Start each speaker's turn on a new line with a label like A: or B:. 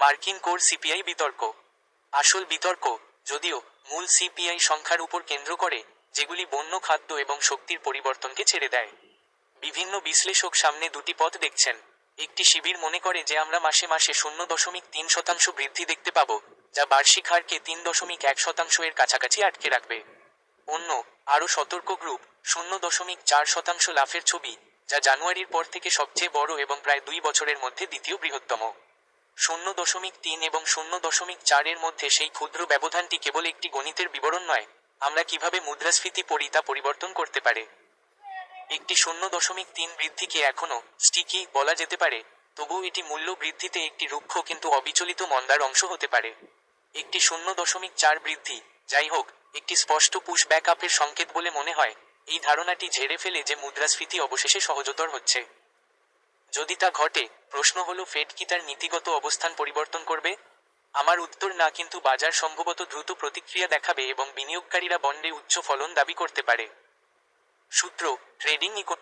A: মার্কিন core CPI বিতর্ক। আসল বিতর্ক, যদিও মূল সিপিআই সংখ্যার উপর কেন্দ্র করে, যেগুলি বন্য খাদ্য এবং শক্তির পরিবর্তনকে ছেড়ে দেয়। বিভিন্ন বিশ্লেষক সামনে দুটি পথ দেখছেন। একটি শিবির মনে করে যে আমরা মাসে মাসে শূন্য দশমিক তিন শতাংশ বৃদ্ধি দেখতে পাবো, যা বার্ষিক হারকে তিন দশমিক এক শতাংশ এর কাছাকাছি আটকে রাখবে। অন্য, আরও সতর্ক গ্রুপ, শূন্য দশমিক চার শতাংশ লাভের ছবি, যা জানুয়ারির পর থেকে সবচেয়ে বড় এবং প্রায় দুই বছরের মধ্যে দ্বিতীয় বৃহত্তম। শূন্য দশমিক তিন এবং শূন্য দশমিক চারের মধ্যে সেই ক্ষুদ্র ব্যবধানটি কেবল একটি গণিতের বিবরণ নয়, আমরা কীভাবে মুদ্রাস্ফীতি পড়ি তা পরিবর্তন করতে পারে? একটি শূন্য দশমিক তিন বৃদ্ধিকে এখনও স্টিকি বলা যেতে পারে, তবুও এটি মূল্য বৃদ্ধিতে একটি রুক্ষ কিন্তু অবিচলিত মন্দার অংশ হতে পারে। একটি শূন্য দশমিক চার বৃদ্ধি, যাই হোক, একটি স্পষ্ট পুশ ব্যাক আপের সংকেত বলে মনে হয়, এই ধারণাটি ঝেড়ে ফেলে যে মুদ্রাস্ফীতি অবশেষে সহজতর হচ্ছে। যদি তা ঘটে, প্রশ্ন হলো ফেড কি তার নীতিগত অবস্থান পরিবর্তন করবে? আমার উত্তর না, কিন্তু বাজার সম্ভবত দ্রুত প্রতিক্রিয়া দেখাবে এবং বিনিয়োগকারীরা বন্ডে উচ্চ ফলন দাবি করতে পারে। সূত্র, ট্রেডিং ইকো